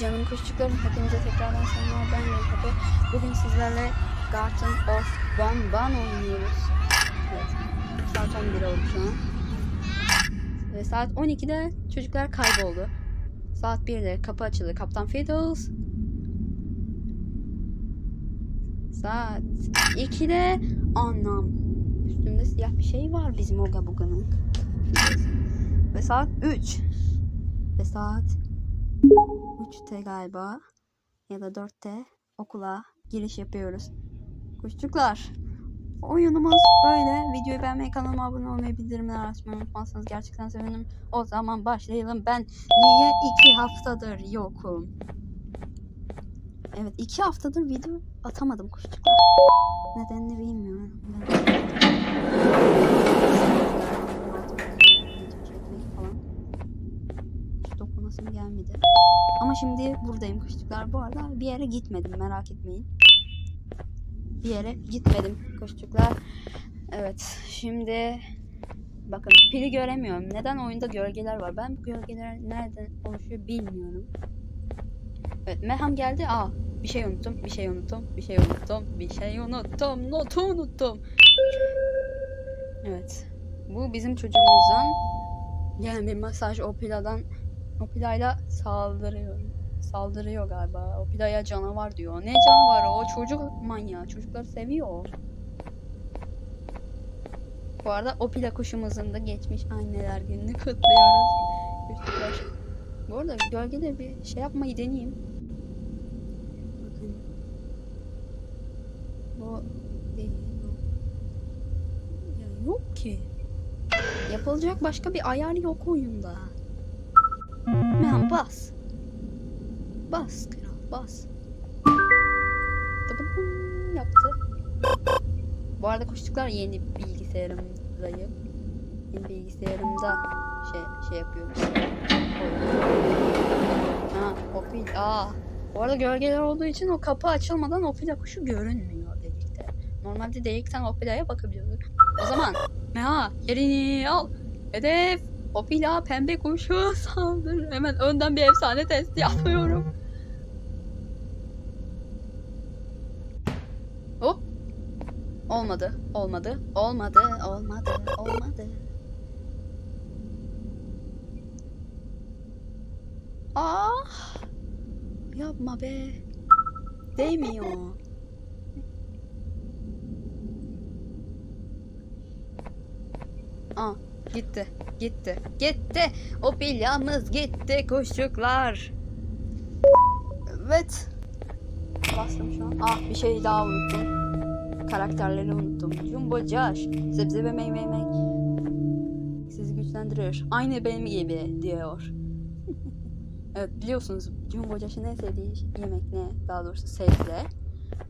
Canım kuşçuklarım hepinize tekrardan selamlar ben Lenkapı. Bugün sizlerle Garden of Banban oynuyoruz. Evet. Saat 11 oldu şu an. Ve saat 12'de çocuklar kayboldu. Saat 1'de kapı açıldı. Kaptan Fiddles. Saat 2'de anlam. Üstümde siyah bir şey var bizim Oga Buga'nın. Ve saat 3. Ve saat 3'te galiba ya da 4'te okula giriş yapıyoruz. Kuşçuklar. Oyunumuz böyle. Videoyu beğenmeyi, kanalıma abone olmayı, bildirimleri açmayı unutmazsanız gerçekten sevinirim. O zaman başlayalım. Ben niye iki haftadır yokum? Evet iki haftadır video atamadım kuşçuklar. Nedenini bilmiyorum. Ben... Ama şimdi buradayım kuşçuklar. Bu arada bir yere gitmedim merak etmeyin. Bir yere gitmedim kuşçuklar. Evet şimdi bakın pili göremiyorum. Neden oyunda gölgeler var? Ben bu gölgeler nereden oluşuyor bilmiyorum. Evet Meham geldi. Aa bir şey unuttum, bir şey unuttum, bir şey unuttum, bir şey unuttum, notu unuttum. Evet. Bu bizim çocuğumuzdan yani bir masaj Opila'dan Opila'yla saldırıyor. Saldırıyor galiba. Opila'ya canavar diyor. Ne canavarı o? Çocuk manyağı. Çocukları seviyor. Bu arada Opila kuşumuzun da geçmiş anneler gününü kutluyoruz. Çocuklar. Bu arada gölgede bir şey yapmayı deneyeyim. Bu değil. Ya yok ki. Yapılacak başka bir ayar yok oyunda. Hemen bas. Bas kral bas. Yaptı. Bu arada kuşçuklar yeni bilgisayarımdayım. Yeni bilgisayarımda şey şey yapıyoruz. Ha opil. Aa. Bu arada gölgeler olduğu için o kapı açılmadan opila kuşu görünmüyor delikte. Normalde delikten opilaya bakabiliyorduk. O zaman ha yerini al. Hedef Opila pembe kuşu saldır. Hemen önden bir efsane testi yapıyorum. Hop. Olmadı. Olmadı. Olmadı. Olmadı. Olmadı. Ah. Yapma be. Değmiyor. Aa, gitti. Gitti. Gitti. O pilyamız gitti kuşçuklar. Evet. Bastım şu an. Ah bir şey daha unuttum. Karakterleri unuttum. Jumbo Josh. Sebze ve meyve yemek. Sizi güçlendirir. Aynı benim gibi diyor. evet biliyorsunuz Jumbo Josh'ın en sevdiği yemek ne? Daha doğrusu sebze.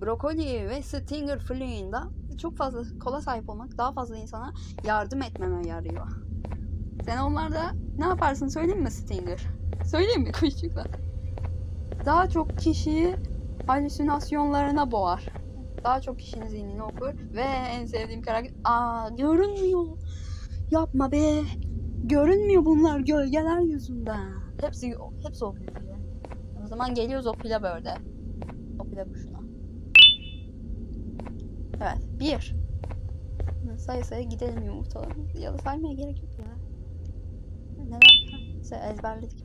Brokoli ve Stinger Flying'da çok fazla kola sahip olmak daha fazla insana yardım etmeme yarıyor. Sen onlarda ne yaparsın söyleyeyim mi Stinger? Söyleyeyim mi kuşçuklar? Daha çok kişiyi halüsinasyonlarına boğar. Daha çok kişinin zihnini okur ve en sevdiğim karakter... Aa görünmüyor. Yapma be. Görünmüyor bunlar gölgeler yüzünden. Hepsi hepsi o. O zaman geliyoruz o börde. O kuşuna. Evet. Bir. Sayı sayı gidelim yumurtalarımız. Ya da saymaya gerek yok Neden? Sen ezberledik.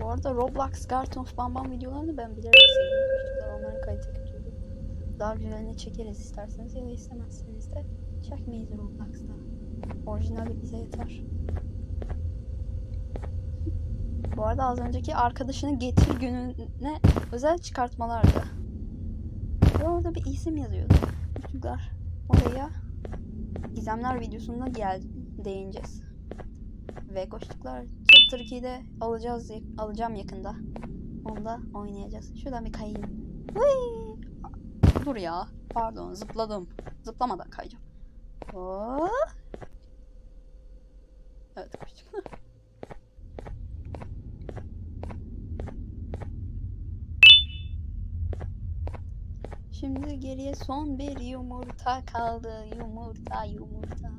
Bu arada Roblox Garden of Bam Bam videolarını ben bilerek. Çocuklar onların kalite kötüydü. Daha güzelini çekeriz isterseniz ya da istemezseniz de çekmeyiz Roblox'ta. Orijinali bize yeter. Bu arada az önceki arkadaşını getir gününe özel çıkartmalardı. Ve orada bir isim yazıyordu. Çocuklar oraya gizemler videosunda gel değineceğiz. Ve koştuklar Chapter 2'de alacağız alacağım yakında. Onda oynayacağız. Şuradan bir kayayım. Whee! Dur ya. Pardon zıpladım. Zıplamadan kayacağım. Oh. Evet koştuklar. Şimdi geriye son bir yumurta kaldı. Yumurta yumurta.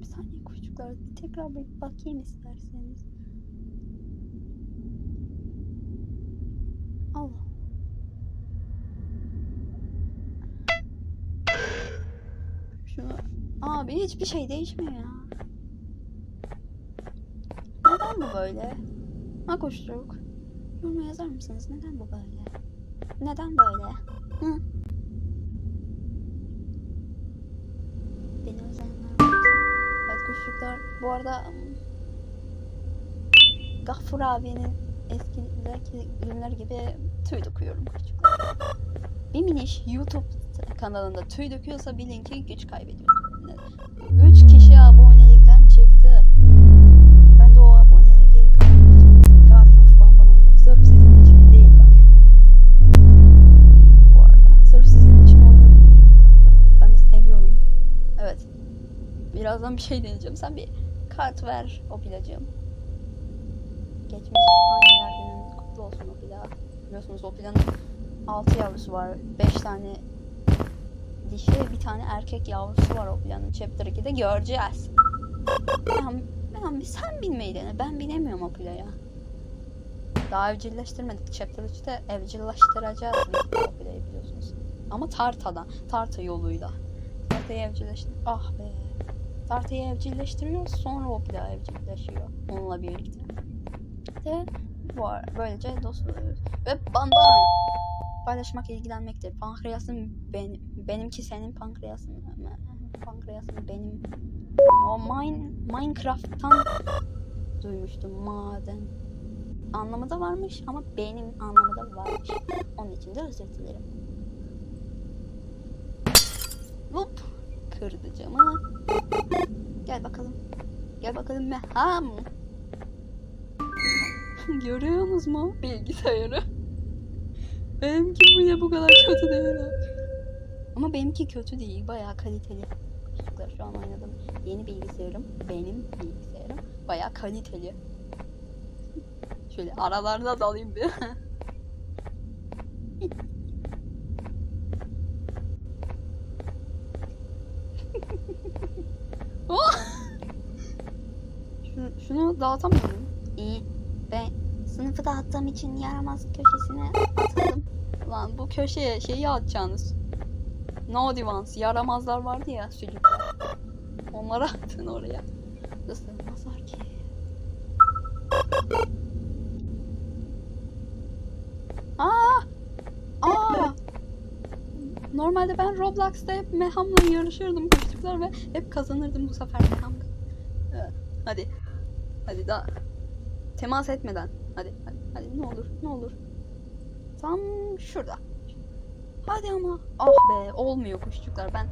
Bir saniye kuşçuklar tekrar bir bakayım isterseniz. Allah. Şunu abi hiçbir şey değişmiyor ya. Neden bu böyle? Ha kuşçuk. Yoruma yazar mısınız? Neden bu böyle? Neden böyle? Hı? Beni varsa. Evet kuşçuklar. Bu arada ım, Gaffur abinin eskideki günler gibi tüy döküyorum kuşçuklar. Bir miniş YouTube kanalında tüy döküyorsa bilin ki güç kaybediyor. Birazdan bir şey deneyeceğim. Sen bir kart ver o placığım. Geçmiş anneler günün kutlu olsun o pila. Biliyorsunuz o planın 6 yavrusu var. 5 tane dişi bir tane erkek yavrusu var o planın. Chapter 2'de göreceğiz. Ben, ben, sen bilmeyi dene. Ben bilemiyorum o playa. Daha evcilleştirmedik. Chapter 3'te evcilleştireceğiz o play'i biliyorsunuz. Ama Tarta'dan. Tarta yoluyla. Tarta'yı evcilleştir... Ah be. Tarta'yı evcilleştiriyoruz. Sonra o play evcilleşiyor. Onunla birlikte. De bu ar- böylece dost oluyoruz. Ve ban ban paylaşmak ilgilenmektir. Pankreasın ben, benimki senin pankreasın? Pankreasın benim. O mine, Minecraft'tan duymuştum maden. Anlamı da varmış ama benim anlamı da varmış. Onun için de özür dilerim. Hop. Kırdı camı. Gel bakalım. Gel bakalım Meham. Görüyorsunuz mu bilgisayarı? Benimki bile bu kadar kötü değil. Ama benimki kötü değil. Bayağı kaliteli. Çocuklar şu an oynadım. Yeni bilgisayarım. Benim bilgisayarım. Bayağı kaliteli. Şöyle aralarına dalayım bir. Oh! Şunu, şunu dağıtamıyor muyum? İyi. Ben sınıfı dağıttığım için yaramaz köşesine atıldım. Lan bu köşeye şeyi atacaksınız. No divans, yaramazlar vardı ya çocuklar. Onları atın oraya. Isırmazlar ki. Aa! Aa! Normalde ben Roblox'ta hep Meham'la yarışırdım çocuklar ve hep kazanırdım bu sefer Meham. Evet, hadi. Daha. Temas etmeden. Hadi, hadi, hadi ne olur, ne olur. Tam şurada. Hadi ama. Ah be, olmuyor kuşçuklar. Ben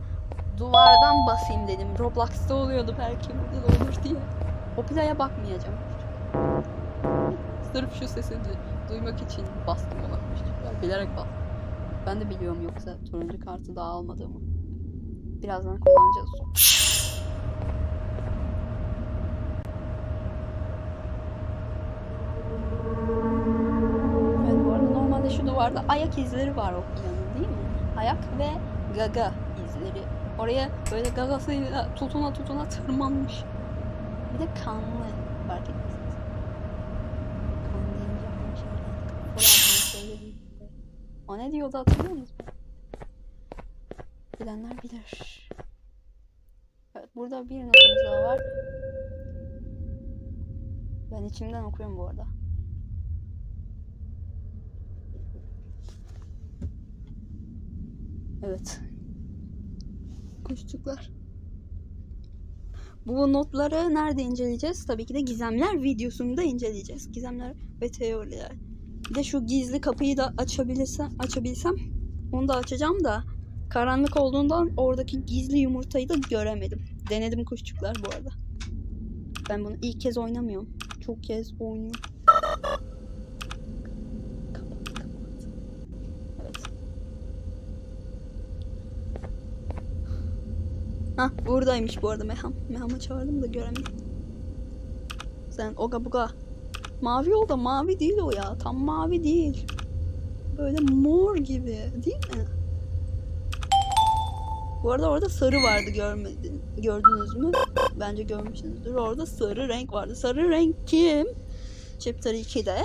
duvardan basayım dedim. Roblox'ta oluyordu belki burada da olur diye. O playa bakmayacağım. Sırf şu sesi du- duymak için bastım ona kuşçuklar. Bilerek bastım. Ben de biliyorum yoksa turuncu kartı daha almadığımı. Birazdan kullanacağız. Duvarda ayak izleri var o planın değil mi? Ayak ve gaga izleri. Oraya böyle gagasıyla tutuna tutuna tırmanmış. Bir de kanlı fark etmişsiniz. Kan deyince aklıma şey. O ne diyordu hatırlıyor musunuz? Bilenler bilir. Evet, burada bir notumuz daha var. Ben içimden okuyorum bu arada. Evet. Kuşçuklar. Bu notları nerede inceleyeceğiz? Tabii ki de gizemler videosunda inceleyeceğiz. Gizemler ve teoriler. Bir de şu gizli kapıyı da açabilirsem, açabilsem onu da açacağım da karanlık olduğundan oradaki gizli yumurtayı da göremedim. Denedim kuşçuklar bu arada. Ben bunu ilk kez oynamıyorum. Çok kez oynuyorum. Hah buradaymış bu arada Meham. Meham'ı çağırdım da göremedim. Sen oga buga. Mavi yolda mavi değil o ya. Tam mavi değil. Böyle mor gibi değil mi? Bu arada orada sarı vardı görmedin, gördünüz mü? Bence görmüşsünüzdür. Orada sarı renk vardı. Sarı renk kim? Chapter 2'de.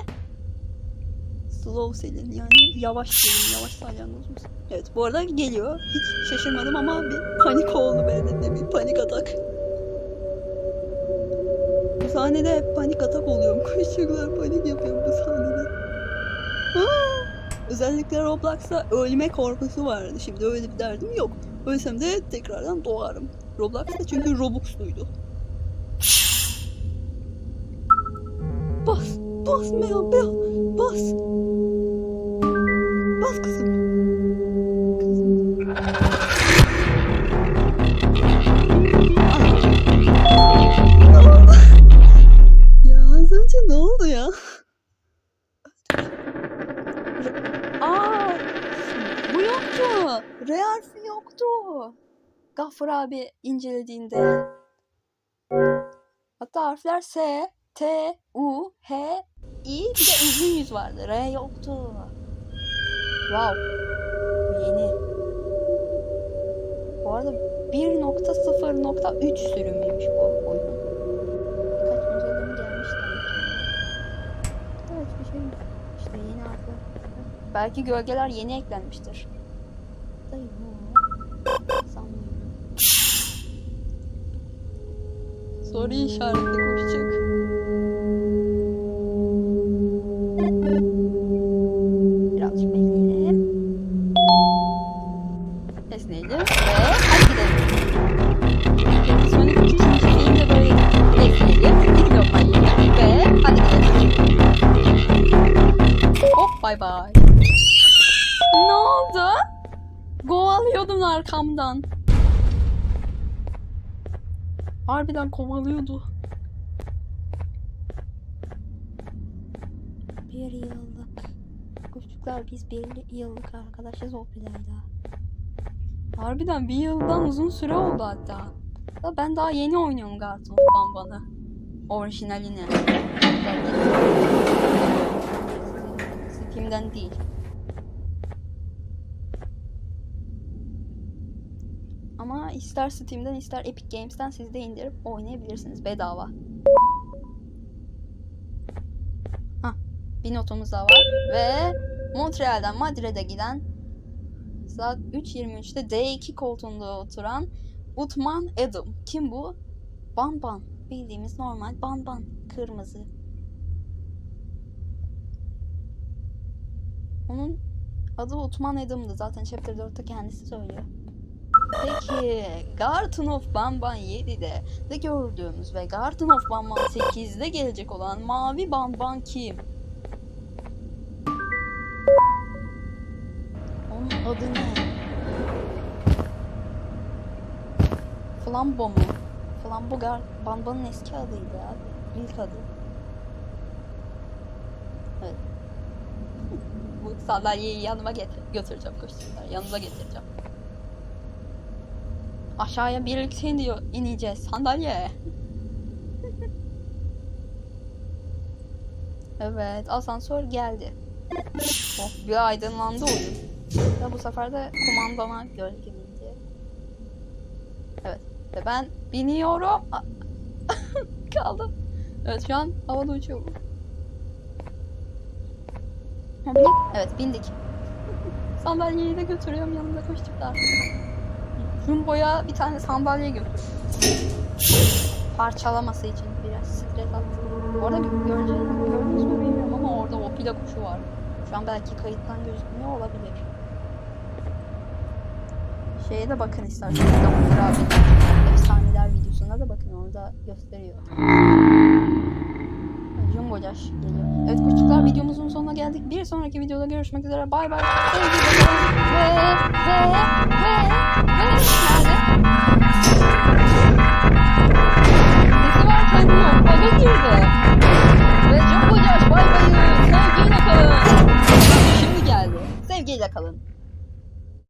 Slow Selin yani yavaş Selin, yavaş salyangoz? Evet bu arada geliyor. Hiç şaşırmadım ama bir panik oldu bende bir panik atak. Bu sahnede panik atak oluyor. Çocuklar panik yapıyor bu sahnede. Aa! Özellikle Roblox'ta ölme korkusu vardı. Şimdi öyle bir derdim yok. Ölsem de tekrardan doğarım. Roblox'ta çünkü Robux'luydu. Bas, bas Mel, Mel. Bas incelediğinde. Hatta harfler S, T, U, H, I bir de uzun yüz vardı. R yoktu. Wow. Yeni. Bu arada 1.0.3 sürümüymüş bu oyun. Birkaç güncelleme gelmiş demek ki. Evet bir şey işte yeni harfler. Belki gölgeler yeni eklenmiştir. Da Soru işaretli koşacak. Birazcık bekleyelim. Esneyelim ve hadi gidelim. Sonic ikinci filmde böyle bekleyelim. Gidiyor hayır ve. Ne oldu? Kovalıyordun arkamdan. Harbiden kovalıyordu. Bir yıllık. Çocuklar biz bir yıllık arkadaşız o Bilal'da. Harbiden bir yıldan uzun süre oldu hatta. Da ben daha yeni oynuyorum Garton Bamban'ı. Orijinalini. Steam'den değil. Ama ister Steam'den ister Epic Games'ten siz de indirip oynayabilirsiniz bedava. Hah, bir notumuz daha var ve Montreal'den Madrid'e giden saat 3.23'te D2 koltuğunda oturan Utman Adam. Kim bu? Ban Ban. Bildiğimiz normal Ban Ban. Kırmızı. Onun adı Utman Adam'dı. Zaten Chapter 4'te kendisi söylüyor. Peki Garden of Banban 7'de de gördüğümüz ve Garden of Banban 8'de gelecek olan Mavi Banban kim? Onun adı ne? Flambo mu? Flambo Gar Banban'ın eski adıydı abi. İlk adı. Evet. Bu sandalyeyi yanıma getir götüreceğim koştuklar. Yanıma getireceğim. Aşağıya birlikte iniyor, ineceğiz. Sandalye. evet, asansör geldi. Oh, bir aydınlandı oyun. Ve bu sefer de kumandama gölge bindi. Evet, ve ben biniyorum. Kaldım. Evet, şu an havada uçuyorum. Evet, bindik. Sandalyeyi de götürüyorum yanımda koştuklar. Jumbo'ya bir tane sandalye götür. Parçalaması için biraz stres attı. Bu arada gördünüz, mü bilmiyorum ama orada o pila kuşu var. Şu an belki kayıttan gözükmüyor olabilir. Şeye de bakın isterseniz. Davut abi efsaneler videosuna da bakın orada gösteriyor. Jumbo Josh geliyor. Evet küçükler videomuzun sonuna geldik. Bir sonraki videoda görüşmek üzere. Bay bay. Sesi varken yok. Baga girdi. Ve Jumbo Josh bay bayı. Sevgiyle kalın. Şimdi geldi. Sevgiyle kalın.